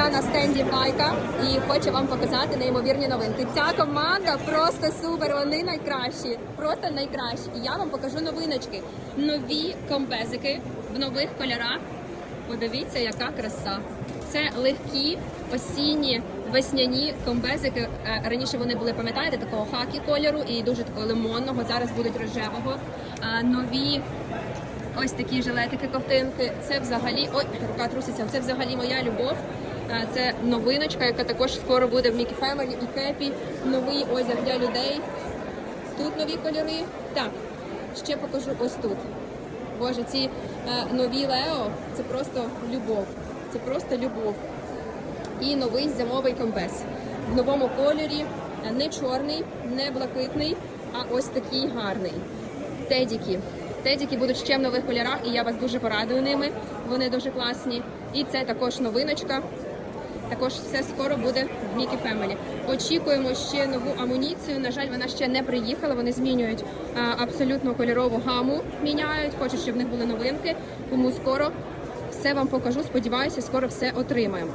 Я на стенді Байка і хочу вам показати неймовірні новинки. Ця команда просто супер. Вони найкращі, просто найкращі. І я вам покажу новиночки. Нові комбезики в нових кольорах. Подивіться, яка краса. Це легкі осінні весняні комбезики. Е, Раніше вони були, пам'ятаєте, такого хакі кольору і дуже такого лимонного. Зараз будуть рожевого. Е, Нові ось такі жилетики, ковтинки. Це взагалі ой, рука труситься. Це взагалі моя любов. Це новиночка, яка також скоро буде в Mickey Family і Кепі. Новий одяг для людей. Тут нові кольори. Так, ще покажу ось тут. Боже, ці е, нові Лео це просто любов. Це просто любов. І новий зимовий комбез. В новому кольорі, е, не чорний, не блакитний, а ось такий гарний. Тедіки. Тедіки будуть ще в нових кольорах, і я вас дуже порадую ними. Вони дуже класні. І це також новиночка. Також все скоро буде в Mickey Фемелі. Очікуємо ще нову амуніцію. На жаль, вона ще не приїхала. Вони змінюють абсолютно кольорову гаму. Міняють, хочуть, щоб в них були новинки. Тому скоро все вам покажу. Сподіваюся, скоро все отримаємо.